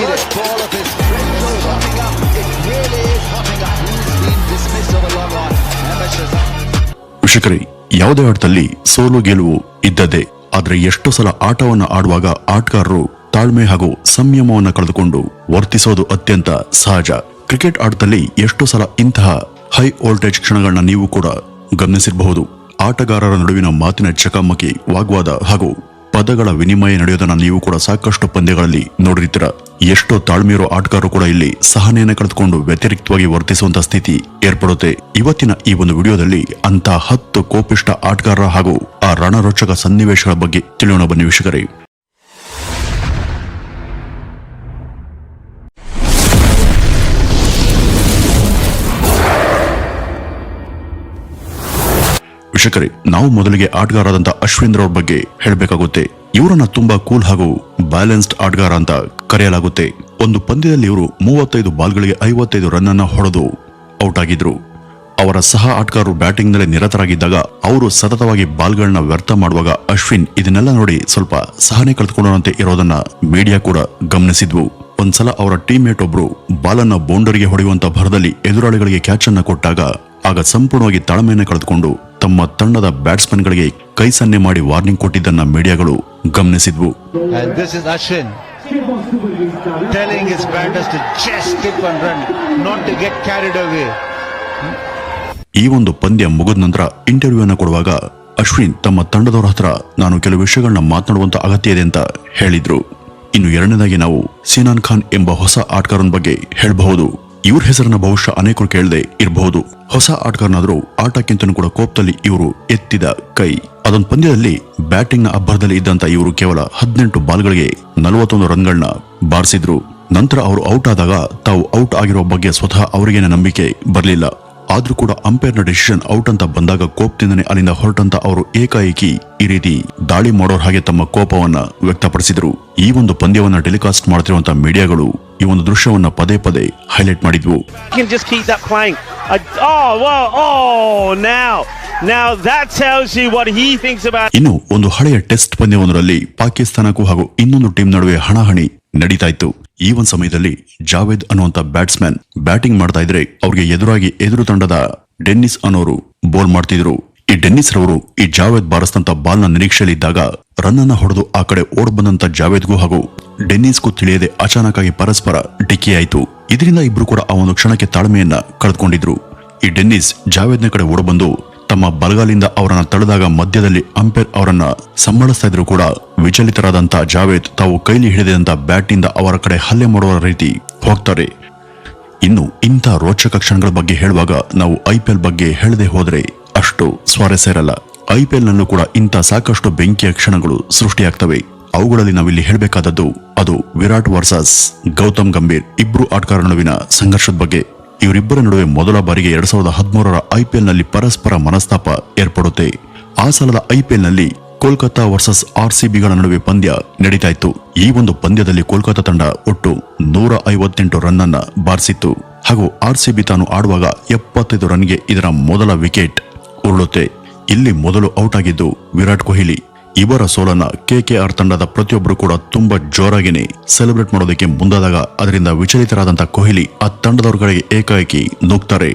it. ball of his hotting up. It really is hotting up. He's been dismissed long run. Amateurs. ವೀಕ್ಷಕರೇ ಯಾವುದೇ ಆಟದಲ್ಲಿ ಸೋಲು ಗೆಲುವು ಇದ್ದದ್ದೇ ಆದರೆ ಎಷ್ಟೋ ಸಲ ಆಟವನ್ನು ಆಡುವಾಗ ಆಟಗಾರರು ತಾಳ್ಮೆ ಹಾಗೂ ಸಂಯಮವನ್ನು ಕಳೆದುಕೊಂಡು ವರ್ತಿಸೋದು ಅತ್ಯಂತ ಸಹಜ ಕ್ರಿಕೆಟ್ ಆಟದಲ್ಲಿ ಎಷ್ಟು ಸಲ ಇಂತಹ ಹೈ ವೋಲ್ಟೇಜ್ ಕ್ಷಣಗಳನ್ನ ನೀವು ಕೂಡ ಗಮನಿಸಿರಬಹುದು ಆಟಗಾರರ ನಡುವಿನ ಮಾತಿನ ಚಕಮಕಿ ವಾಗ್ವಾದ ಹಾಗೂ ಪದಗಳ ವಿನಿಮಯ ನಡೆಯೋದನ್ನ ನೀವು ಕೂಡ ಸಾಕಷ್ಟು ಪಂದ್ಯಗಳಲ್ಲಿ ನೋಡಿರ್ತೀರ. ಎಷ್ಟೋ ತಾಳ್ಮೆಯಿರೋ ಆಟಗಾರರು ಕೂಡ ಇಲ್ಲಿ ಸಹನೆಯನ್ನು ಕಳೆದುಕೊಂಡು ವ್ಯತಿರಿಕ್ತವಾಗಿ ವರ್ತಿಸುವಂತಹ ಸ್ಥಿತಿ ಏರ್ಪಡುತ್ತೆ. ಇವತ್ತಿನ ಈ ಒಂದು ವಿಡಿಯೋದಲ್ಲಿ ಅಂತ ಹತ್ತು ಕೋಪಿಷ್ಟ ಆಟಗಾರರ ಹಾಗೂ ಆ ರಣರೋಚಕ ಸನ್ನಿವೇಶಗಳ ಬಗ್ಗೆ ತಿಳಿಯೋಣ ಬನ್ನಿ ವೀಕ್ಷಕರೇ. ವೀಕ್ಷಕರೇ ನಾವು ಮೊದಲಿಗೆ ಆಟಗಾರಾದಂತ ಅಶ್ವಿಂದ್ರ ಅವ್ರ ಬಗ್ಗೆ ಹೇಳಬೇಕಾಗುತ್ತೆ. ಇವರನ್ನ ತುಂಬಾ ಕೂಲ್ ಹಾಗೂ ಬ್ಯಾಲೆನ್ಸ್ಡ್ ಆಟಗಾರ ಅಂತ ಕರೆಯಲಾಗುತ್ತೆ. ಒಂದು ಪಂದ್ಯದಲ್ಲಿ ಇವರು ಮೂವತ್ತೈದು ಬಾಲ್ಗಳಿಗೆ ಐವತ್ತೈದು ರನ್ ಅನ್ನ ಹೊಡೆದು ಔಟ್ ಆಗಿದ್ರು ಅವರ ಸಹ ಆಟಗಾರರು ಬ್ಯಾಟಿಂಗ್ನಲ್ಲಿ ನಿರತರಾಗಿದ್ದಾಗ ಅವರು ಸತತವಾಗಿ ಬಾಲ್ಗಳನ್ನ ವ್ಯರ್ಥ ಮಾಡುವಾಗ ಅಶ್ವಿನ್ ಇದನ್ನೆಲ್ಲ ನೋಡಿ ಸ್ವಲ್ಪ ಸಹನೆ ಕಳೆದುಕೊಂಡಂತೆ ಇರೋದನ್ನ ಮೀಡಿಯಾ ಕೂಡ ಗಮನಿಸಿದ್ವು. ಒಂದ್ಸಲ ಅವರ ಟೀಮ್ ಮೇಟ್ ಒಬ್ರು ಬಾಲನ್ನ ಬೌಂಡರಿಗೆ ಹೊಡೆಯುವಂತ ಭರದಲ್ಲಿ ಎದುರಾಳಿಗಳಿಗೆ ಕ್ಯಾಚ್ ಅನ್ನ ಕೊಟ್ಟಾಗ ಆಗ ಸಂಪೂರ್ಣವಾಗಿ ತಾಳ್ಮೆಯನ್ನು ಕಳೆದುಕೊಂಡು ತಮ್ಮ ತಂಡದ ಬ್ಯಾಟ್ಸ್ಮನ್ಗಳಿಗೆ ಕೈ ಸನ್ನೆ ಮಾಡಿ ವಾರ್ನಿಂಗ್ ಕೊಟ್ಟಿದ್ದನ್ನ ಮೀಡಿಯಾಗಳು ಗಮನಿಸಿದ್ವು. ಈ ಒಂದು ಪಂದ್ಯ ಮುಗಿದ ನಂತರ ಇಂಟರ್ವ್ಯೂ ಅನ್ನು ಕೊಡುವಾಗ ಅಶ್ವಿನ್ ತಮ್ಮ ತಂಡದವರ ಹತ್ರ ನಾನು ಕೆಲವು ವಿಷಯಗಳನ್ನ ಮಾತನಾಡುವಂತ ಅಗತ್ಯ ಇದೆ ಅಂತ ಹೇಳಿದ್ರು. ಇನ್ನು ಎರಡನೇದಾಗಿ ನಾವು ಸಿನಾನ್ ಖಾನ್ ಎಂಬ ಹೊಸ ಆಟಗಾರನ ಬಗ್ಗೆ ಹೇಳಬಹುದು. ಇವ್ರ ಹೆಸರನ್ನ ಬಹುಶಃ ಅನೇಕರು ಕೇಳದೆ ಇರಬಹುದು. ಹೊಸ ಆಟಗಾರನಾದರೂ ಆಟಕ್ಕಿಂತನೂ ಕೂಡ ಕೋಪದಲ್ಲಿ ಇವರು ಎತ್ತಿದ ಕೈ. ಅದೊಂದು ಪಂದ್ಯದಲ್ಲಿ ಬ್ಯಾಟಿಂಗ್ನ ಅಬ್ಬರದಲ್ಲಿ ಇದ್ದಂತ ಇವರು ಕೇವಲ ಹದಿನೆಂಟು ಬಾಲ್ಗಳಿಗೆ ನಲವತ್ತೊಂದು ರನ್ಗಳನ್ನ ಬಾರಿಸಿದ್ರು. ನಂತರ ಅವರು ಔಟ್ ಆದಾಗ ತಾವು ಔಟ್ ಆಗಿರೋ ಬಗ್ಗೆ ಸ್ವತಃ ಅವರಿಗೇನೆ ನಂಬಿಕೆ ಬರಲಿಲ್ಲ. ಆದ್ರೂ ಕೂಡ ಅಂಪೈರ್ನ ಡಿಸಿಷನ್ ಔಟ್ ಅಂತ ಬಂದಾಗ ಕೋಪದಿಂದನೇ ಅಲ್ಲಿಂದ ಹೊರಟಂತ ಅವರು ಏಕಾಏಕಿ ಈ ರೀತಿ ದಾಳಿ ಮಾಡೋರ್ ಹಾಗೆ ತಮ್ಮ ಕೋಪವನ್ನ ವ್ಯಕ್ತಪಡಿಸಿದ್ರು ಈ ಒಂದು ಪಂದ್ಯವನ್ನ ಟೆಲಿಕಾಸ್ಟ್ ಮಾಡುತ್ತಿರುವಂತಹ ಮೀಡಿಯಾಗಳು ಈ ಒಂದು ದೃಶ್ಯವನ್ನ ಪದೇ ಪದೇ ಹೈಲೈಟ್ ಮಾಡಿದ್ವು. I, oh, oh, ಇನ್ನು ಒಂದು ಹಳೆಯ ಟೆಸ್ಟ್ ಪಂದ್ಯವೊಂದರಲ್ಲಿ ಪಾಕಿಸ್ತಾನಕ್ಕೂ ಹಾಗೂ ಇನ್ನೊಂದು ಟೀಮ್ ನಡುವೆ ಹಣಾಹಣಿ ನಡೀತಾ ಇತ್ತು ಈ ಒಂದು ಸಮಯದಲ್ಲಿ ಜಾವೇದ್ ಅನ್ನುವಂತ ಬ್ಯಾಟ್ಸ್ಮನ್ ಬ್ಯಾಟಿಂಗ್ ಮಾಡ್ತಾ ಇದ್ರೆ ಅವ್ರಿಗೆ ಎದುರಾಗಿ ಎದುರು ತಂಡದ ಡೆನ್ನಿಸ್ ಅನ್ನೋರು ಬೋಲ್ ಮಾಡ್ತಿದ್ರು. ಈ ಡೆನ್ನಿಸ್ ರವರು ಈ ಜಾವೇದ್ ಬಾರಿಸಿದಂತ ಬಾಲ್ನ ನಿರೀಕ್ಷೆಯಲ್ಲಿದ್ದಾಗ ರನ್ ಅನ್ನ ಹೊಡೆದು ಆ ಕಡೆ ಓಡ್ ಬಂದಂತ ಜಾವೇದ್ಗೂ ಹಾಗೂ ಡೆನ್ನಿಸ್ಗೂ ತಿಳಿಯದೆ ಅಚಾನಕ್ ಆಗಿ ಪರಸ್ಪರ ಡಿಕ್ಕಿಯಾಯಿತು ಇದರಿಂದ ಇಬ್ರು ಕೂಡ ಆ ಒಂದು ಕ್ಷಣಕ್ಕೆ ತಾಳ್ಮೆಯನ್ನ ಕಳೆದುಕೊಂಡಿದ್ರು. ಈ ಡೆನ್ನಿಸ್ ಜಾವೇದ್ನ ಕಡೆ ಓಡಬಂದು ತಮ್ಮ ಬಲಗಾಲಿಂದ ಅವರನ್ನ ತಡೆದಾಗ ಮಧ್ಯದಲ್ಲಿ ಅಂಪೈರ್ ಅವರನ್ನ ಸಂಬಳಿಸ್ತಾ ಇದ್ರು ಕೂಡ ವಿಚಲಿತರಾದಂತ ಜಾವೇದ್ ತಾವು ಕೈಲಿ ಹಿಡಿದಂತ ಬ್ಯಾಟ್ನಿಂದ ಅವರ ಕಡೆ ಹಲ್ಲೆ ಮಾಡುವ ರೀತಿ ಹೋಗ್ತಾರೆ. ಇನ್ನು ಇಂಥ ರೋಚಕ ಕ್ಷಣಗಳ ಬಗ್ಗೆ ಹೇಳುವಾಗ ನಾವು ಐಪಿಎಲ್ ಬಗ್ಗೆ ಹೇಳದೆ ಹೋದರೆ ಅಷ್ಟು ಸ್ವಾರಸ್ಯ ಇರಲ್ಲ. ಐಪಿಎಲ್ ನಲ್ಲೂ ಕೂಡ ಇಂಥ ಸಾಕಷ್ಟು ಬೆಂಕಿಯ ಕ್ಷಣಗಳು ಸೃಷ್ಟಿಯಾಗ್ತವೆ. ಅವುಗಳಲ್ಲಿ ನಾವಿಲ್ಲಿ ಹೇಳಬೇಕಾದದ್ದು ಅದು ವಿರಾಟ್ ವರ್ಸಸ್ ಗೌತಮ್ ಗಂಭೀರ್ ಇಬ್ರು ಆಟಗಾರರ ನಡುವಿನ ಸಂಘರ್ಷದ ಬಗ್ಗೆ. ಇವರಿಬ್ಬರ ನಡುವೆ ಮೊದಲ ಬಾರಿಗೆ ಎರಡ್ ಸಾವಿರದ ಹದಿಮೂರರ ಐಪಿಎಲ್ನಲ್ಲಿ ಪರಸ್ಪರ ಮನಸ್ತಾಪ ಏರ್ಪಡುತ್ತೆ. ಆ ಸಲದ ಐಪಿಎಲ್ನಲ್ಲಿ ಕೋಲ್ಕತ್ತಾ ವರ್ಸಸ್ ಆರ್ ಸಿಬಿಗಳ ನಡುವೆ ಪಂದ್ಯ ನಡೀತಾ ಇತ್ತು ಈ ಒಂದು ಪಂದ್ಯದಲ್ಲಿ ಕೋಲ್ಕತ್ತಾ ತಂಡ ಒಟ್ಟು ನೂರ ಐವತ್ತೆಂಟು ರನ್ ಅನ್ನ ಬಾರಿಸಿತ್ತು. ಹಾಗೂ ಆರ್ ಸಿಬಿ ತಾನು ಆಡುವಾಗ ಎಪ್ಪತ್ತೈದು ರನ್ಗೆ ಇದರ ಮೊದಲ ವಿಕೆಟ್ ಉರುಳುತ್ತೆ. ಇಲ್ಲಿ ಮೊದಲು ಔಟ್ ಆಗಿದ್ದು ವಿರಾಟ್ ಕೊಹ್ಲಿ. ಇವರ ಸೋಲನ್ನ ಕೆ ಕೆ ಆರ್ ತಂಡದ ಪ್ರತಿಯೊಬ್ಬರು ಕೂಡ ತುಂಬಾ ಜೋರಾಗಿನೇ ಸೆಲೆಬ್ರೇಟ್ ಮಾಡೋದಕ್ಕೆ ಮುಂದಾದಾಗ ಅದರಿಂದ ವಿಚಲಿತರಾದಂತ ಕೊಹ್ಲಿ ಆ ತಂಡದವರುಗಳಿಗೆ ಏಕಾಏಕಿ ನುಗ್ತಾರೆ.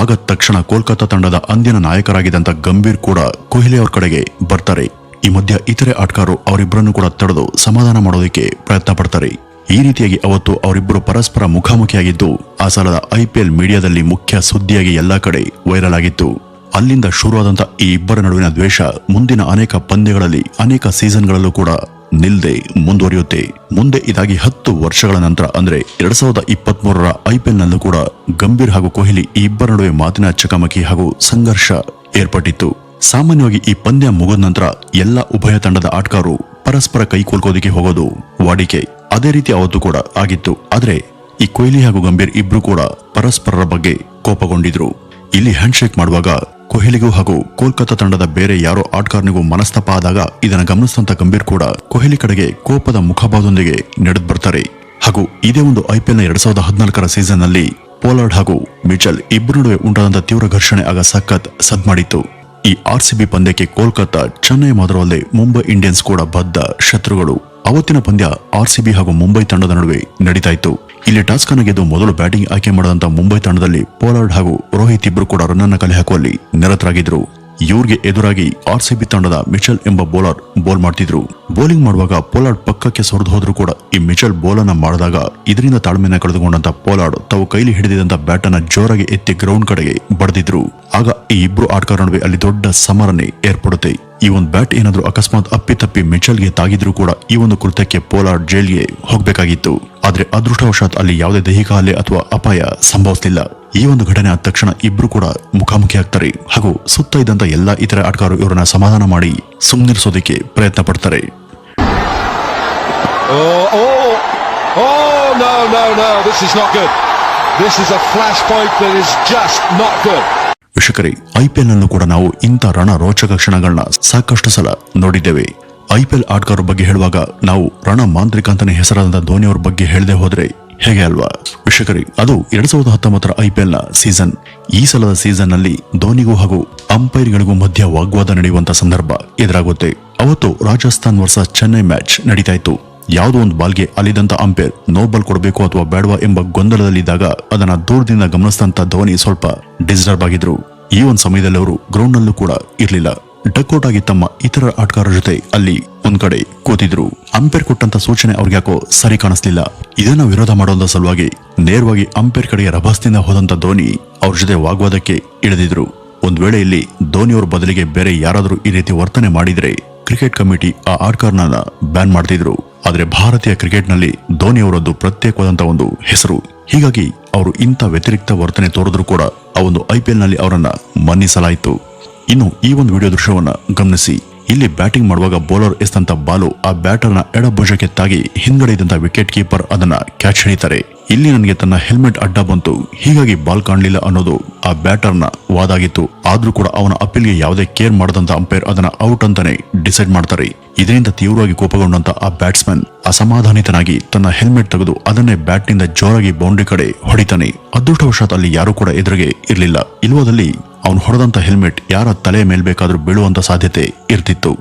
ಆಗ ತಕ್ಷಣ ಕೋಲ್ಕತ್ತಾ ತಂಡದ ಅಂದಿನ ನಾಯಕರಾಗಿದ್ದಂತ ಗಂಭೀರ್ ಕೂಡ ಕೊಹ್ಲಿ ಅವ್ರ ಕಡೆಗೆ ಬರ್ತಾರೆ. ಈ ಮಧ್ಯೆ ಇತರೆ ಆಟಗಾರರು ಅವರಿಬ್ಬರನ್ನು ಕೂಡ ತಡೆದು ಸಮಾಧಾನ ಮಾಡೋದಕ್ಕೆ ಪ್ರಯತ್ನ ಪಡ್ತಾರೆ. ಈ ರೀತಿಯಾಗಿ ಅವತ್ತು ಅವರಿಬ್ಬರು ಪರಸ್ಪರ ಮುಖಾಮುಖಿಯಾಗಿದ್ದು, ಆ ಸಾಲದ ಐಪಿಎಲ್ ಮೀಡಿಯಾದಲ್ಲಿ ಮುಖ್ಯ ಸುದ್ದಿಯಾಗಿ ಎಲ್ಲಾ ಕಡೆ ವೈರಲ್ ಆಗಿತ್ತು. ಅಲ್ಲಿಂದ ಶುರುವಾದಂತ ಈ ಇಬ್ಬರ ನಡುವಿನ ದ್ವೇಷ ಮುಂದಿನ ಅನೇಕ ಪಂದ್ಯಗಳಲ್ಲಿ, ಅನೇಕ ಸೀಸನ್ಗಳಲ್ಲೂ ಕೂಡ ನಿಲ್ದೆ ಮುಂದುವರಿಯುತ್ತೆ. ಮುಂದೆ ಇದಾಗಿ ಹತ್ತು ವರ್ಷಗಳ ನಂತರ, ಅಂದ್ರೆ ಎರಡ್ ಸಾವಿರದ ಇಪ್ಪತ್ತ್ ಮೂರರ ಐಪಿಎಲ್ ನಲ್ಲೂ ಕೂಡ ಗಂಭೀರ್ ಹಾಗೂ ಕೊಹ್ಲಿ ಈ ಇಬ್ಬರ ನಡುವೆ ಮಾತಿನ ಚಕಮಕಿ ಹಾಗೂ ಸಂಘರ್ಷ ಏರ್ಪಟ್ಟಿತ್ತು. ಸಾಮಾನ್ಯವಾಗಿ ಈ ಪಂದ್ಯ ಮುಗಿದ ನಂತರ ಎಲ್ಲ ಉಭಯ ತಂಡದ ಆಟಗಾರರು ಪರಸ್ಪರ ಕೈ ಕೋಲ್ಕೋದಿಕ್ಕೆ ಹೋಗೋದು ವಾಡಿಕೆ, ಅದೇ ರೀತಿ ಅವತ್ತು ಕೂಡ ಆಗಿತ್ತು. ಆದ್ರೆ ಈ ಕೊಹ್ಲಿ ಹಾಗೂ ಗಂಭೀರ್ ಇಬ್ರು ಕೂಡ ಪರಸ್ಪರರ ಬಗ್ಗೆ ಕೋಪಗೊಂಡಿದ್ರು. ಇಲ್ಲಿ ಹ್ಯಾಂಡ್ಶೇಕ್ ಮಾಡುವಾಗ ಕೊಹ್ಲಿಗೂ ಹಾಗೂ ಕೋಲ್ಕತ್ತಾ ತಂಡದ ಬೇರೆ ಯಾರೋ ಆಟಗಾರನಿಗೂ ಮನಸ್ತಾಪ ಆದಾಗ ಇದನ್ನು ಗಮನಿಸಿದಂತ ಗಂಭೀರ್ ಕೂಡ ಕೊಹ್ಲಿ ಕಡೆಗೆ ಕೋಪದ ಮುಖಭಾವದೊಂದಿಗೆ ನಡೆದು ಬರ್ತಾರೆ. ಹಾಗೂ ಇದೇ ಒಂದು ಐಪಿಎಲ್ನ ಎರಡ್ ಸಾವಿರದ ಹದಿನಾಲ್ಕರ ಸೀಸನ್ನಲ್ಲಿ ಪೋಲಾರ್ಡ್ ಹಾಗೂ ಮಿಚಲ್ ಇಬ್ಬರ ನಡುವೆ ಉಂಟಾದಂತ ತೀವ್ರ ಘರ್ಷಣೆ ಆಗ ಸಖತ್ ಸದ್ ಮಾಡಿತ್ತು. ಈ ಆರ್ಸಿಬಿ ಪಂದ್ಯಕ್ಕೆ ಕೋಲ್ಕತ್ತಾ ಚೆನ್ನೈ ಮಾತ್ರವಲ್ಲದೆ ಮುಂಬೈ ಇಂಡಿಯನ್ಸ್ ಕೂಡ ಬದ್ಧ ಶತ್ರುಗಳು. ಅವತ್ತಿನ ಪಂದ್ಯ ಆರ್ಸಿಬಿ ಹಾಗೂ ಮುಂಬೈ ತಂಡದ ನಡುವೆ ನಡೀತಾ ಇತ್ತು. ಇಲ್ಲಿ ಟಾಸ್ ಗೆದ್ದು ಮೊದಲು ಬ್ಯಾಟಿಂಗ್ ಆಯ್ಕೆ ಮಾಡದಂತ ಮುಂಬೈ ತಂಡದಲ್ಲಿ ಪೋಲಾರ್ಡ್ ಹಾಗೂ ರೋಹಿತ್ ಇಬ್ರು ಕೂಡ ರನ್ ಅನ್ನ ಕಲೆ ಹಾಕುವಲ್ಲಿ ನಿರತರಾಗಿದ್ರು ಇವ್ರಿಗೆ ಎದುರಾಗಿ ಆರ್ಸಿಬಿ ತಂಡದ ಮಿಚಲ್ ಎಂಬ ಬೌಲರ್ ಬೋಲ್ ಮಾಡ್ತಿದ್ರು. ಬೌಲಿಂಗ್ ಮಾಡುವಾಗ ಪೋಲಾರ್ಡ್ ಪಕ್ಕಕ್ಕೆ ಸರಿದು ಹೋದ್ರು ಕೂಡ ಈ ಮಿಚಲ್ ಬೋಲ್ ಅನ್ನ ಮಾಡಿದಾಗ ಇದರಿಂದ ತಾಳ್ಮೆನ ಕಳೆದುಕೊಂಡಂತ ಪೋಲಾರ್ಡ್ ತಾವು ಕೈಲಿ ಹಿಡಿದಿದ್ದಂತ ಬ್ಯಾಟ್ ಅನ್ನ ಜೋರಾಗಿ ಎತ್ತಿ ಗ್ರೌಂಡ್ ಕಡೆಗೆ ಬಡದಿದ್ರು. ಆಗ ಈ ಇಬ್ರು ಆಟಗಾರ ನಡುವೆ ಅಲ್ಲಿ ದೊಡ್ಡ ಸಮರನೆ ಏರ್ಪಡುತ್ತೆ. ಈ ಒಂದು ಬ್ಯಾಟ್ ಏನಾದ್ರೂ ಅಕಸ್ಮಾತ್ ಅಪ್ಪಿತಪ್ಪಿ ಮಿಚಲ್ಗೆ ತಾಗಿದ್ರು ಕೂಡ ಈ ಒಂದು ಕೃತ್ಯಕ್ಕೆ ಪೋಲಾರ್ಡ್ ಜೈಲ್ಗೆ ಹೋಗಬೇಕಾಗಿತ್ತು. ಆದ್ರೆ ಅದೃಷ್ಟವಶಾತ್ ಅಲ್ಲಿ ಯಾವುದೇ ದೈಹಿಕ ಹಲ್ಲೆ ಅಥವಾ ಅಪಾಯ ಸಂಭವಿಸಲಿಲ್ಲ. ಈ ಒಂದು ಘಟನೆ ಆದ ತಕ್ಷಣ ಇಬ್ರು ಕೂಡ ಮುಖಾಮುಖಿ ಆಗ್ತಾರೆ. ಹಾಗೂ ಸುತ್ತ ಇದ್ದಂತ ಎಲ್ಲಾ ಇತರ ಆಟಗಾರರು ಇವರನ್ನ ಸಮಾಧಾನ ಮಾಡಿ ಸುಮ್ಮನಿರಿಸೋದಕ್ಕೆ ಪ್ರಯತ್ನ ಪಡ್ತಾರೆ. ವೀಕ್ಷಕರೇ ಐಪಿಎಲ್ ಅನ್ನು ಕೂಡ ನಾವು ಇಂಥ ರಣ ರೋಚಕ ಕ್ಷಣಗಳನ್ನ ಸಾಕಷ್ಟು ಸಲ ನೋಡಿದ್ದೇವೆ. ಐಪಿಎಲ್ ಆಟಗಾರರ ಬಗ್ಗೆ ಹೇಳುವಾಗ ನಾವು ರಣ ಮಾಂತ್ರಿಕ ಅಂತಾನೆ ಹೆಸರಾದಂತಹ ಧೋನಿಯವರ ಬಗ್ಗೆ ಹೇಳದೆ ಹೋದ್ರೆ ಹೇಗೆ ಅಲ್ವಾ? ವೀಕ್ಷಕರಿ, ಅದು ಎರಡ್ ಸಾವಿರದ ಹತ್ತೊಂಬತ್ತರ ಐಪಿಎಲ್ನ ಸೀಸನ್. ಈ ಸಲದ ಸೀಸನ್ನಲ್ಲಿ ಧೋನಿಗೂ ಹಾಗೂ ಅಂಪೈರ್ಗಳಿಗೂ ಮಧ್ಯ ವಾಗ್ವಾದ ನಡೆಯುವಂತ ಸಂದರ್ಭ ಎದುರಾಗುತ್ತೆ. ಅವತ್ತು ರಾಜಸ್ಥಾನ್ ವರ್ಸಸ್ ಚೆನ್ನೈ ಮ್ಯಾಚ್ ನಡೀತಾ ಇತ್ತು ಯಾವುದೋ ಒಂದು ಬಾಲ್ಗೆ ಅಲ್ಲಿದ್ದಂತ ಅಂಪೈರ್ ನೋ ಬಾಲ್ ಕೊಡಬೇಕು ಅಥವಾ ಬೇಡವಾ ಎಂಬ ಗೊಂದಲದಲ್ಲಿದ್ದಾಗ ಅದನ್ನ ದೂರದಿಂದ ಗಮನಿಸಿದಂತ ಧೋನಿ ಸ್ವಲ್ಪ ಡಿಸ್ಟರ್ಬ್ ಆಗಿದ್ರು. ಈ ಒಂದು ಸಮಯದಲ್ಲಿ ಅವರು ಗ್ರೌಂಡ್ ನಲ್ಲೂ ಕೂಡ ಇರ್ಲಿಲ್ಲ. ಡಕ್ಔಟ್ ಆಗಿ ತಮ್ಮ ಇತರ ಆಟಗಾರರ ಜೊತೆ ಅಲ್ಲಿ ಒಂದ್ ಕಡೆ ಕೂತಿದ್ರು. ಅಂಪೇರ್ ಕೊಟ್ಟಂತ ಸೂಚನೆ ಅವ್ರಿಗೆ ಯಾಕೋ ಸರಿ ಕಾಣಿಸ್ಲಿಲ್ಲ. ಇದನ್ನ ವಿರೋಧ ಮಾಡೋದ ಸಲುವಾಗಿ ನೇರವಾಗಿ ಅಂಪೇರ್ ಕಡೆಗೆ ರಭಸದಿಂದ ಹೋದಂತ ಧೋನಿ ಅವ್ರ ಜೊತೆ ವಾಗ್ವಾದಕ್ಕೆ ಇಳಿದಿದ್ರು. ಒಂದ್ ವೇಳೆ ಇಲ್ಲಿ ಧೋನಿಯವರ ಬದಲಿಗೆ ಬೇರೆ ಯಾರಾದರೂ ಈ ರೀತಿ ವರ್ತನೆ ಮಾಡಿದ್ರೆ ಕ್ರಿಕೆಟ್ ಕಮಿಟಿ ಆ ಆಟಗಾರನ ಬ್ಯಾನ್ ಮಾಡ್ತಿದ್ರು. ಆದ್ರೆ ಭಾರತೀಯ ಕ್ರಿಕೆಟ್ನಲ್ಲಿ ಧೋನಿಯವರದ್ದು ಪ್ರತ್ಯೇಕವಾದಂತ ಒಂದು ಹೆಸರು. ಹೀಗಾಗಿ ಅವರು ಇಂಥ ವ್ಯತಿರಿಕ್ತ ವರ್ತನೆ ತೋರಿದ್ರು ಕೂಡ ಆ ಒಂದು ಐಪಿಎಲ್ನಲ್ಲಿ ಅವರನ್ನ ಮನ್ನಿಸಲಾಯಿತು. ಇನ್ನು ಈ ಒಂದು ವಿಡಿಯೋ ದೃಶ್ಯವನ್ನು ಗಮನಿಸಿ. ಇಲ್ಲಿ ಬ್ಯಾಟಿಂಗ್ ಮಾಡುವಾಗ ಬೌಲರ್ ಎಸ್ತಂತ ಬಾಲು ಆ ಬ್ಯಾಟರ್ನ ಎಡ ಭುಜಕ್ಕೆ ತಾಗಿ ಹಿಂದ್ಗಡೆ ಇದ್ದಂತ ವಿಕೆಟ್ ಕೀಪರ್ ಅದನ್ನ ಕ್ಯಾಚ್ ಹಿಡಿತಾರೆ. ಇಲ್ಲಿ ನನಗೆ ತನ್ನ ಹೆಲ್ಮೆಟ್ ಅಡ್ಡ ಬಂತು. ಹೀಗಾಗಿ ಬಾಲ್ ಕಾಣಲಿಲ್ಲ ಅನ್ನೋದು ಆ ಬ್ಯಾಟರ್ನ ವಾದಾಗಿತ್ತು. ಆದರೂ ಕೂಡ ಅವನ ಅಪೀಲ್ಗೆ ಯಾವುದೇ ಕೇರ್ ಮಾಡದಂತ ಅಂಪೈರ್ ಅದನ್ನ ಔಟ್ ಅಂತಾನೆ ಡಿಸೈಡ್ ಮಾಡ್ತಾರೆ. ಇದರಿಂದ ತೀವ್ರವಾಗಿ ಕೋಪಗೊಂಡಂತ ಆ ಬ್ಯಾಟ್ಸ್ಮನ್ ಅಸಮಾಧಾನಿತನಾಗಿ ತನ್ನ ಹೆಲ್ಮೆಟ್ ತೆಗೆದು ಅದನ್ನೇ ಬ್ಯಾಟ್ನಿಂದ ಜೋರಾಗಿ ಬೌಂಡ್ರಿ ಕಡೆ ಹೊಡಿತಾನೆ. ಅದೃಷ್ಟವಶಾತ್ ಅಲ್ಲಿ ಯಾರು ಕೂಡ ಎದುರಿಗೆ ಇರಲಿಲ್ಲ. ಇಲ್ವಾದಲ್ಲಿ ಅವನು ಹೊಡೆದಂತ ಹೆಲ್ಮೆಟ್ ಯಾರ ತಲೆ ಮೇಲ್ಬೇಕಾದ್ರೂ ಬೀಳುವಂತ ಸಾಧ್ಯತೆ ಇರ್ತಿತ್ತು.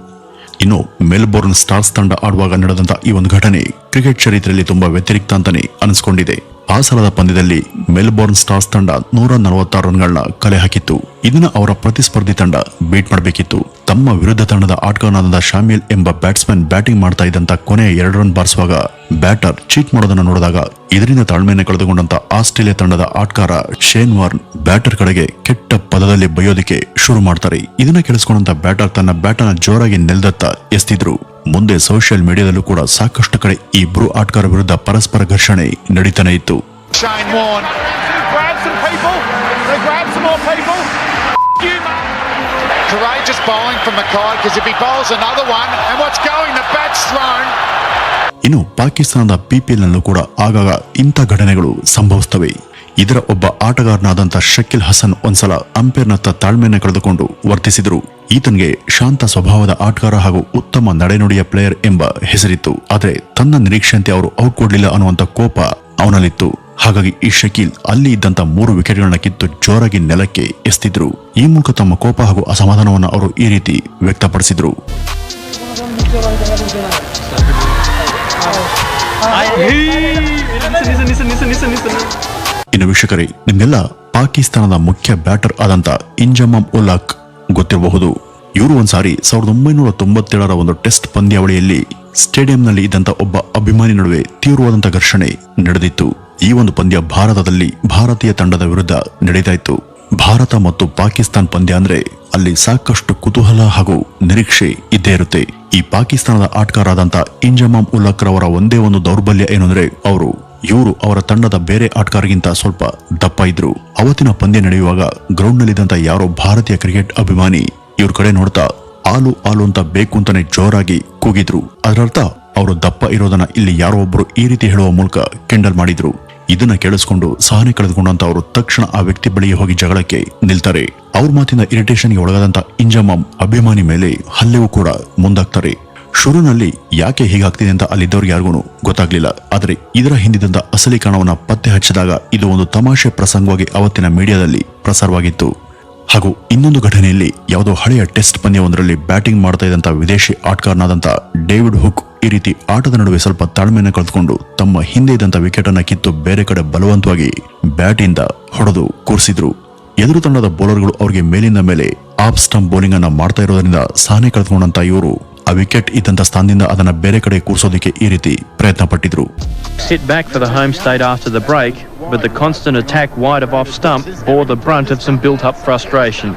ಇನ್ನು ಮೆಲ್ಬೋರ್ನ್ ಸ್ಟಾರ್ಸ್ ತಂಡ ಆಡುವಾಗ ನಡೆದಂತ ಈ ಒಂದು ಘಟನೆ ಕ್ರಿಕೆಟ್ ಚರಿತ್ರೆಯಲ್ಲಿ ತುಂಬಾ ವ್ಯತಿರಿಕ್ತ ಅಂತಾನೆ ಅನಿಸ್ಕೊಂಡಿದೆ. ಆ ಸಲದ ಪಂದ್ಯದಲ್ಲಿ ಮೆಲ್ಬೋರ್ನ್ ಸ್ಟಾರ್ಸ್ ತಂಡ ನೂರ ನಲವತ್ತಾರು ರನ್ಗಳನ್ನ ಕಲೆ ಹಾಕಿತ್ತು. ಇದನ್ನ ಅವರ ಪ್ರತಿಸ್ಪರ್ಧಿ ತಂಡ ಬೀಟ್ ಮಾಡಬೇಕಿತ್ತು. ತಮ್ಮ ವಿರುದ್ಧ ತಂಡದ ಆಟಗಾರನಾದ ಶಾಮಿಲ್ ಎಂಬ ಬ್ಯಾಟ್ಸ್ಮನ್ ಬ್ಯಾಟಿಂಗ್ ಮಾಡ್ತಾ ಇದ್ದಂತ ಕೊನೆಯ ಎರಡು ರನ್ ಬಾರಿಸುವಾಗ ಬ್ಯಾಟರ್ ಚೀಟ್ ಮಾಡೋದನ್ನ ನೋಡಿದಾಗ ಇದರಿಂದ ತಾಳ್ಮೆಯನ್ನು ಕಳೆದುಕೊಂಡಂತ ಆಸ್ಟ್ರೇಲಿಯಾ ತಂಡದ ಆಟಗಾರ ಶೇನ್ ವಾರ್ನ್ ಬ್ಯಾಟರ್ ಕಡೆಗೆ ಕೆಟ್ಟ ಪದದಲ್ಲಿ ಬಯೋದಿಕ್ಕೆ ಶುರು ಮಾಡ್ತಾರೆ. ಇದನ್ನ ಕೇಳಿಸ್ಕೊಂಡಂತ ಬ್ಯಾಟರ್ ತನ್ನ ಬ್ಯಾಟರ್ನ ಜೋರಾಗಿ ನೆಲದತ್ತ ಎಸ್ತಿದ್ರು. ಮುಂದೆ ಸೋಷಿಯಲ್ ಮೀಡಿಯಾದಲ್ಲೂ ಕೂಡ ಸಾಕಷ್ಟು ಕಡೆ ಈ ಇಬ್ರು ಆಟಗಾರ ವಿರುದ್ಧ ಪರಸ್ಪರ ಘರ್ಷಣೆ ನಡೀತಾನೆ ಇತ್ತು. Courageous bowling from Mackay because if he bowls another one, and what's going, the bat's thrown. ಇನ್ನು ಪಾಕಿಸ್ತಾನದ ಪಿಪಿಎಲ್ ನಲ್ಲೂ ಕೂಡ ಆಗಾಗ ಇಂಥ ಘಟನೆಗಳು ಸಂಭವಿಸ್ತವೆ ಇದರ ಒಬ್ಬ ಆಟಗಾರನಾದಂಥ ಶಕೀಲ್ ಹಸನ್ ಒಂದ್ಸಲ ಅಂಪೇರ್ನತ್ತ ತಾಳ್ಮೆಯನ್ನು ಕಳೆದುಕೊಂಡು ವರ್ತಿಸಿದರು. ಈತನಿಗೆ ಶಾಂತ ಸ್ವಭಾವದ ಆಟಗಾರ ಹಾಗೂ ಉತ್ತಮ ನಡೆನುಡಿಯ ಪ್ಲೇಯರ್ ಎಂಬ ಹೆಸರಿತ್ತು. ಆದರೆ ತನ್ನ ನಿರೀಕ್ಷೆಯಂತೆ ಅವರು ಔಟ್ ಕೊಡಲಿಲ್ಲ ಅನ್ನುವಂಥ ಕೋಪ ಅವನಲ್ಲಿತ್ತು. ಹಾಗಾಗಿ ಈ ಶಕೀಲ್ ಅಲ್ಲಿ ಇದ್ದಂತ ಮೂರು ವಿಕೆಟ್ಗಳನ್ನ ಕಿತ್ತು ಜೋರಾಗಿ ನೆಲಕ್ಕೆ ಎಸ್ತಿದ್ರು. ಈ ಮೂಲಕ ತಮ್ಮ ಕೋಪ ಹಾಗೂ ಅಸಮಾಧಾನವನ್ನು ಅವರು ಈ ರೀತಿ ವ್ಯಕ್ತಪಡಿಸಿದ್ರು. ಇನ್ನು ವೀಕ್ಷಕರೇ ನಿಮ್ಗೆಲ್ಲ ಪಾಕಿಸ್ತಾನದ ಮುಖ್ಯ ಬ್ಯಾಟರ್ ಆದಂತ ಇಂಜಮಾಮ್ ಉಲ್ಲಾಕ್ ಗೊತ್ತಿರಬಹುದು. ಇವರು ಒಂದ್ಸಾರಿ ಸಾವಿರದ ಒಂಬೈನೂರ ತೊಂಬತ್ತೇಳರ ಒಂದು ಟೆಸ್ಟ್ ಪಂದ್ಯಾವಳಿಯಲ್ಲಿ ಸ್ಟೇಡಿಯಂನಲ್ಲಿ ಇದ್ದಂತ ಒಬ್ಬ ಅಭಿಮಾನಿ ನಡುವೆ ತೀವ್ರವಾದಂತಹ ಘರ್ಷಣೆ ನಡೆದಿತ್ತು. ಈ ಒಂದು ಪಂದ್ಯ ಭಾರತದಲ್ಲಿ ಭಾರತೀಯ ತಂಡದ ವಿರುದ್ಧ ನಡೀತಾ ಇತ್ತು ಭಾರತ ಮತ್ತು ಪಾಕಿಸ್ತಾನ್ ಪಂದ್ಯ ಅಂದ್ರೆ ಅಲ್ಲಿ ಸಾಕಷ್ಟು ಕುತೂಹಲ ಹಾಗೂ ನಿರೀಕ್ಷೆ ಇದ್ದೇ ಇರುತ್ತೆ. ಈ ಪಾಕಿಸ್ತಾನದ ಆಟಗಾರರಾದಂತ ಇಂಜಮಾಮ್ ಉಲ್ಲಕ್ ರವರ ಒಂದೇ ಒಂದು ದೌರ್ಬಲ್ಯ ಏನು ಅವರು, ಇವರು ಅವರ ತಂಡದ ಬೇರೆ ಆಟಗಾರರಿಗಿಂತ ಸ್ವಲ್ಪ ದಪ್ಪ ಇದ್ರು. ಅವತ್ತಿನ ಪಂದ್ಯ ನಡೆಯುವಾಗ ಗ್ರೌಂಡ್ ನಲ್ಲಿದ್ದಂತ ಯಾರೋ ಭಾರತೀಯ ಕ್ರಿಕೆಟ್ ಅಭಿಮಾನಿ ಇವ್ರ ಕಡೆ ನೋಡ್ತಾ ಆಲು ಆಲು ಅಂತ ಬೇಕು ಅಂತಾನೆ ಜೋರಾಗಿ ಕೂಗಿದ್ರು. ಅದರರ್ಥ, ಅವರು ದಪ್ಪ ಇರೋದನ್ನ ಇಲ್ಲಿ ಯಾರೋ ಒಬ್ರು ಈ ರೀತಿ ಹೇಳುವ ಮೂಲಕ ಕೆಂಡಲ್ ಮಾಡಿದ್ರು. ಇದನ್ನ ಕೇಳಿಸ್ಕೊಂಡು ಸಹನೆ ಕಳೆದುಕೊಂಡಂತ ಅವರು ತಕ್ಷಣ ಆ ವ್ಯಕ್ತಿ ಬಳಿಗೆ ಹೋಗಿ ಜಗಳಕ್ಕೆ ನಿಲ್ತಾರೆ. ಅವ್ರ ಮಾತಿನ ಇರಿಟೇಷನ್ಗೆ ಒಳಗಾದಂತ ಇಂಜಮಾಮ್ ಅಭಿಮಾನಿ ಮೇಲೆ ಹಲ್ಲೆವು ಕೂಡ ಮುಂದಾಗ್ತಾರೆ. ಶುರುನಲ್ಲಿ ಯಾಕೆ ಹೀಗಾಗ್ತಿದೆ ಅಂತ ಅಲ್ಲಿದ್ದವ್ರಿಗೆ ಯಾರಿಗೂ ಗೊತ್ತಾಗ್ಲಿಲ್ಲ. ಆದರೆ ಇದರ ಹಿಂದಿದ್ದಂತ ಅಸಲಿ ಕಾರಣವನ್ನ ಪತ್ತೆ ಹಚ್ಚಿದಾಗ ಇದು ಒಂದು ತಮಾಷೆ ಪ್ರಸಂಗವಾಗಿ ಅವತ್ತಿನ ಮೀಡಿಯಾದಲ್ಲಿ ಪ್ರಸಾರವಾಗಿತ್ತು. ಹಾಗೂ ಇನ್ನೊಂದು ಘಟನೆಯಲ್ಲಿ ಯಾವುದೋ ಹಳೆಯ ಟೆಸ್ಟ್ ಪಂದ್ಯವೊಂದರಲ್ಲಿ ಬ್ಯಾಟಿಂಗ್ ಮಾಡ್ತಾ ಇದ್ದಂಥ ವಿದೇಶಿ ಆಟಗಾರನಾದಂತ ಡೇವಿಡ್ ಹುಕ್ ಈ ರೀತಿ ಆಟದ ನಡುವೆ ಸ್ವಲ್ಪ ತಾಳ್ಮೆಯನ್ನು ಕಳೆದುಕೊಂಡು ತಮ್ಮ ಹಿಂದೆ ಇದ್ದಂಥ ವಿಕೆಟ್ ಅನ್ನ ಕಿತ್ತು ಬೇರೆ ಕಡೆ ಬಲವಂತವಾಗಿ ಬ್ಯಾಟಿಂದ ಹೊಡೆದು ಕೂರಿಸಿದ್ರು ಎದುರು ತಂಡದ ಬೌಲರ್ಗಳು ಅವರಿಗೆ ಮೇಲಿಂದ ಮೇಲೆ ಆಫ್ ಸ್ಟಂಪ್ ಬೌಲಿಂಗ್ ಅನ್ನ ಮಾಡ್ತಾ ಇರೋದ್ರಿಂದ ಸಹನೆ ಕಳೆದುಕೊಂಡಂತ ಇವರು ಆ ವಿಕೆಟ್ ಇದ್ದಂತ ಸ್ಥಾನದಿಂದ ಅದನ್ನ ಬೇರೆ ಕಡೆ ಕೂರಿಸೋದಕ್ಕೆ ಈ ರೀತಿ ಪ್ರಯತ್ನ ಪಟ್ಟಿದ್ರು sit back for the home state after the break, but the constant attack wide of off stump bore the brunt of some built up frustration.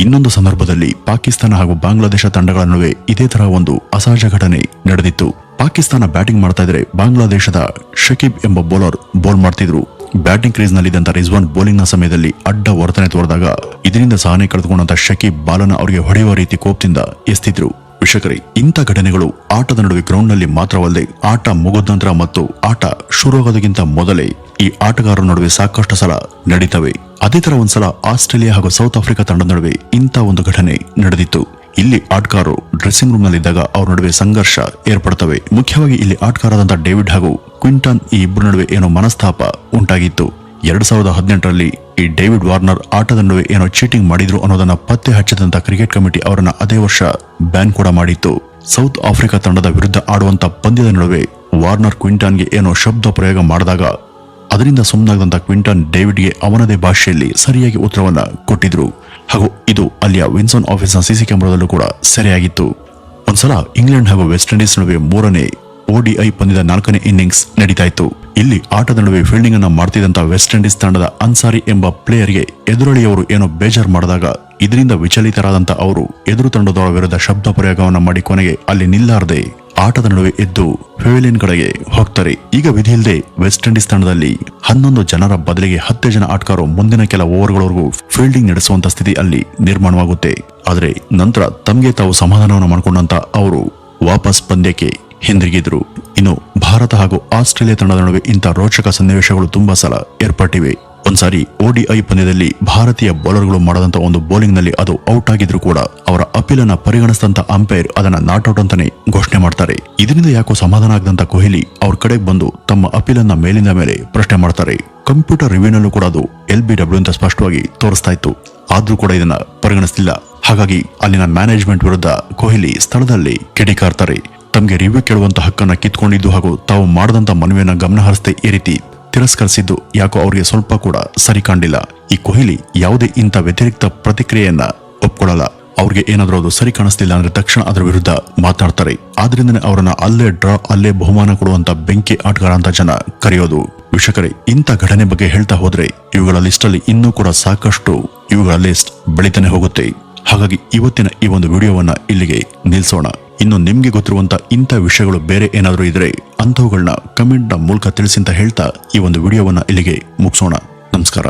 ಇನ್ನೊಂದು ಸಂದರ್ಭದಲ್ಲಿ ಪಾಕಿಸ್ತಾನ ಹಾಗೂ ಬಾಂಗ್ಲಾದೇಶ ತಂಡಗಳ ನಡುವೆ ಇದೇ ತರಹ ಒಂದು ಅಸಹಜ ಘಟನೆ ನಡೆದಿತ್ತು. ಪಾಕಿಸ್ತಾನ ಬ್ಯಾಟಿಂಗ್ ಮಾಡ್ತಾ ಇದ್ರೆ ಬಾಂಗ್ಲಾದೇಶದ ಶಕೀಬ್ ಎಂಬ ಬೌಲರ್ ಬೌಲ್ ಮಾಡ್ತಿದ್ರು. ಬ್ಯಾಟಿಂಗ್ ಕ್ರೀಸ್ ನಲ್ಲಿದ್ದಂತ ರಿಜ್ವಾನ್ ಬೌಲಿಂಗ್ನ ಸಮಯದಲ್ಲಿ ಅಡ್ಡ ವರ್ತನೆ ತೋರಿದಾಗ ಇದರಿಂದ ಸಹನೆ ಕಳೆದುಕೊಂಡಂತ ಶಕೀಬ್ ಬಾಲನ ಅವರಿಗೆ ಹೊಡೆಯುವ ರೀತಿ ಕೋಪದಿಂದ ಎಸ್ತಿದ್ರು. ವೀಕ್ಷಕರೇ, ಇಂಥ ಘಟನೆಗಳು ಆಟದ ನಡುವೆ ಗ್ರೌಂಡ್ನಲ್ಲಿ ಮಾತ್ರವಲ್ಲದೆ ಆಟ ಮುಗಿದ ನಂತರ ಮತ್ತು ಆಟ ಶುರುವಾಗೋದಕ್ಕಿಂತ ಮೊದಲೇ ಈ ಆಟಗಾರರ ನಡುವೆ ಸಾಕಷ್ಟು ಸಲ ನಡೀತವೆ. ಅದೇ ತರ ಒಂದ್ಸಲ ಆಸ್ಟ್ರೇಲಿಯಾ ಹಾಗೂ ಸೌತ್ ಆಫ್ರಿಕಾ ತಂಡದ ನಡುವೆ ಇಂಥ ಒಂದು ಘಟನೆ ನಡೆದಿತ್ತು. ಇಲ್ಲಿ ಆಟಗಾರರು ಡ್ರೆಸ್ಸಿಂಗ್ ರೂಮ್ ನಲ್ಲಿದ್ದಾಗ ಅವ್ರ ನಡುವೆ ಸಂಘರ್ಷ ಏರ್ಪಡ್ತವೆ. ಮುಖ್ಯವಾಗಿ ಇಲ್ಲಿ ಆಟಗಾರರಾದಂಥ ಡೇವಿಡ್ ಹಾಗೂ ಕ್ವಿಂಟನ್ ಈ ಇಬ್ಬರ ನಡುವೆ ಏನೋ ಮನಸ್ತಾಪ ಉಂಟಾಗಿತ್ತು. ಎರಡ್ ಸಾವಿರದ ಹದಿನೆಂಟರಲ್ಲಿ ಈ ಡೇವಿಡ್ ವಾರ್ನರ್ ಆಟದ ನಡುವೆ ಏನೋ ಚೀಟಿಂಗ್ ಮಾಡಿದ್ರು ಅನ್ನೋದನ್ನ ಪತ್ತೆ ಹಚ್ಚದಂತ ಕ್ರಿಕೆಟ್ ಕಮಿಟಿ ಅವರನ್ನ ಅದೇ ವರ್ಷ ಬ್ಯಾನ್ ಕೂಡ ಮಾಡಿತ್ತು. ಸೌತ್ ಆಫ್ರಿಕಾ ತಂಡದ ವಿರುದ್ಧ ಆಡುವಂತ ಪಂದ್ಯದ ನಡುವೆ ವಾರ್ನರ್ ಕ್ವಿಂಟನ್ಗೆ ಏನೋ ಶಬ್ದ ಪ್ರಯೋಗ ಮಾಡಿದಾಗ, ಅದರಿಂದ ಸುಮ್ಮನಾಗದಂತ ಕ್ವಿಂಟನ್ ಡೇವಿಡ್ಗೆ ಅವನದೇ ಭಾಷೆಯಲ್ಲಿ ಸರಿಯಾಗಿ ಉತ್ತರವನ್ನ ಕೊಟ್ಟಿದ್ರು. ಹಾಗೂ ಇದು ಅಲ್ಲಿಯ ವಿನ್ಸನ್ ಆಫೀಸ್ನ ಸಿಸಿ ಕ್ಯಾಮೆರಾದಲ್ಲೂ ಕೂಡ ಸೆರೆಯಾಗಿತ್ತು. ಒಂದ್ಸಲ ಇಂಗ್ಲೆಂಡ್ ಹಾಗೂ ವೆಸ್ಟ್ ಇಂಡೀಸ್ ನಡುವೆ ಮೂರನೇ ಓಡಿಐ ಪಂದ್ಯದ ನಾಲ್ಕನೇ ಇನ್ನಿಂಗ್ಸ್ ನಡೀತಾ ಇತ್ತು ಇಲ್ಲಿ ಆಟದ ನಡುವೆ ಫೀಲ್ಡಿಂಗ್ ಅನ್ನು ಮಾಡ್ತಿದ್ದಂತ ವೆಸ್ಟ್ ಇಂಡೀಸ್ ತಂಡದ ಅನ್ಸಾರಿ ಎಂಬ ಪ್ಲೇಯರ್ಗೆ ಎದುರಾಳಿಯವರು ಏನೋ ಬೇಜಾರು ಮಾಡಿದಾಗ ಇದರಿಂದ ವಿಚಲಿತರಾದಂತ ಅವರು ಎದುರು ತಂಡದವರ ವಿರುದ್ಧ ಶಬ್ದ ಪ್ರಯೋಗವನ್ನ ಮಾಡಿ ಕೊನೆಗೆ ಅಲ್ಲಿ ನಿಲ್ಲಾರದೆ ಆಟದ ನಡುವೆ ಎದ್ದು ಫೆವಿಲಿಯನ್ ಕಡೆಗೆ ಹೋಗ್ತಾರೆ. ಈಗ ವಿಧಿಯಿಲ್ಲದೆ ವೆಸ್ಟ್ ಇಂಡೀಸ್ ತಂಡದಲ್ಲಿ ಹನ್ನೊಂದು ಜನರ ಬದಲಿಗೆ ಹತ್ತು ಜನ ಆಟಗಾರರು ಮುಂದಿನ ಕೆಲ ಓವರ್ಗಳವರೆಗೂ ಫೀಲ್ಡಿಂಗ್ ನಡೆಸುವಂತ ಸ್ಥಿತಿ ಅಲ್ಲಿ ನಿರ್ಮಾಣವಾಗುತ್ತೆ. ಆದರೆ ನಂತರ ತಮಗೆ ತಾವು ಸಮಾಧಾನವನ್ನು ಮಾಡಿಕೊಂಡಂತ ಅವರು ವಾಪಸ್ ಪಂದ್ಯಕ್ಕೆ ಹಿಂದಿರುಗಿದ್ರು. ಇನ್ನು ಭಾರತ ಹಾಗೂ ಆಸ್ಟ್ರೇಲಿಯಾ ತಂಡದ ನಡುವೆ ಇಂಥ ರೋಚಕ ಸನ್ನಿವೇಶಗಳು ತುಂಬಾ ಸಲ ಏರ್ಪಟ್ಟಿವೆ. ಒಂದ್ಸಾರಿ ಓಡಿಐ ಪಂದ್ಯದಲ್ಲಿ ಭಾರತೀಯ ಬೌಲರ್ಗಳು ಮಾಡದಂತ ಒಂದು ಬೌಲಿಂಗ್ನಲ್ಲಿ ಅದು ಔಟ್ ಆಗಿದ್ರು ಕೂಡ ಅವರ ಅಪೀಲನ್ನ ಪರಿಗಣಿಸಿದಂತ ಅಂಪೈರ್ ಅದನ್ನ ನಾಟ್ಔಟ್ ಅಂತಾನೆ ಘೋಷಣೆ ಮಾಡ್ತಾರೆ. ಇದರಿಂದ ಯಾಕೋ ಸಮಾಧಾನ ಆಗದಂತ ಕೊಹ್ಲಿ ಅವ್ರ ಕಡೆಗೆ ಬಂದು ತಮ್ಮ ಅಪೀಲನ್ನ ಮೇಲಿಂದ ಮೇಲೆ ಪ್ರಶ್ನೆ ಮಾಡ್ತಾರೆ. ಕಂಪ್ಯೂಟರ್ ರಿವ್ಯೂನಲ್ಲೂ ಕೂಡ ಅದು ಎಲ್ ಬಿ ಡಬ್ಲ್ಯೂ ಅಂತ ಸ್ಪಷ್ಟವಾಗಿ ತೋರಿಸ್ತಾ ಇತ್ತು. ಆದ್ರೂ ಕೂಡ ಇದನ್ನ ಪರಿಗಣಿಸಲಿಲ್ಲ. ಹಾಗಾಗಿ ಅಲ್ಲಿನ ಮ್ಯಾನೇಜ್ಮೆಂಟ್ ವಿರುದ್ಧ ಕೊಹ್ಲಿ ಸ್ಥಳದಲ್ಲಿ ಕಿಡಿಕಾರ್ತಾರೆ. ತಮಗೆ ರಿವ್ಯೂ ಕೇಳುವಂತ ಹಕ್ಕನ್ನ ಕಿತ್ಕೊಂಡಿದ್ದು ಹಾಗೂ ತಾವು ಮಾಡದಂತ ಮನವಿಯನ್ನು ಗಮನ ಹರಿಸದೆ ಈ ರೀತಿ ತಿರಸ್ಕರಿಸಿದ್ದು ಯಾಕೋ ಅವರಿಗೆ ಸ್ವಲ್ಪ ಕೂಡ ಸರಿ ಕಾಣಲಿಲ್ಲ. ಈ ಕೊಹ್ಲಿ ಯಾವುದೇ ಇಂಥ ವ್ಯತಿರಿಕ್ತ ಪ್ರತಿಕ್ರಿಯೆಯನ್ನ ಒಪ್ಕೊಳ್ಳಲ್ಲ. ಅವ್ರಿಗೆ ಏನಾದರೂ ಅದು ಸರಿ ಕಾಣಿಸ್ತಿಲ್ಲ ಅಂದ್ರೆ ತಕ್ಷಣ ಅದರ ವಿರುದ್ಧ ಮಾತಾಡ್ತಾರೆ. ಆದ್ರಿಂದನೇ ಅವರನ್ನ ಅಲ್ಲೇ ಡ್ರಾ, ಅಲ್ಲೇ ಬಹುಮಾನ ಕೊಡುವಂತ ಬೆಂಕಿ ಆಟಗಾರ ಅಂತ ಜನ ಕರೆಯೋದು. ವಿಷಕರೇ ಇಂಥ ಘಟನೆ ಬಗ್ಗೆ ಹೇಳ್ತಾ ಹೋದ್ರೆ ಇವುಗಳ ಲಿಸ್ಟ್ ಅಲ್ಲಿ ಇನ್ನೂ ಕೂಡ ಸಾಕಷ್ಟು ಇವುಗಳ ಲಿಸ್ಟ್ ಬೆಳಿತಾನೆ ಹೋಗುತ್ತೆ. ಹಾಗಾಗಿ ಇವತ್ತಿನ ಈ ಒಂದು ವಿಡಿಯೋವನ್ನ ಇಲ್ಲಿಗೆ ನಿಲ್ಸೋಣ. ಇನ್ನು ನಿಮಗೆ ಗೊತ್ತಿರುವಂತ ಇಂಥ ವಿಷಯಗಳು ಬೇರೆ ಏನಾದರೂ ಇದ್ರೆ ಅಂಥವುಗಳನ್ನ ಕಮೆಂಟ್ನ ಮೂಲಕ ತಿಳಿಸಿ ಅಂತ ಹೇಳ್ತಾ ಈ ಒಂದು ವಿಡಿಯೋವನ್ನ ಇಲ್ಲಿಗೆ ಮುಗಿಸೋಣ. ನಮಸ್ಕಾರ.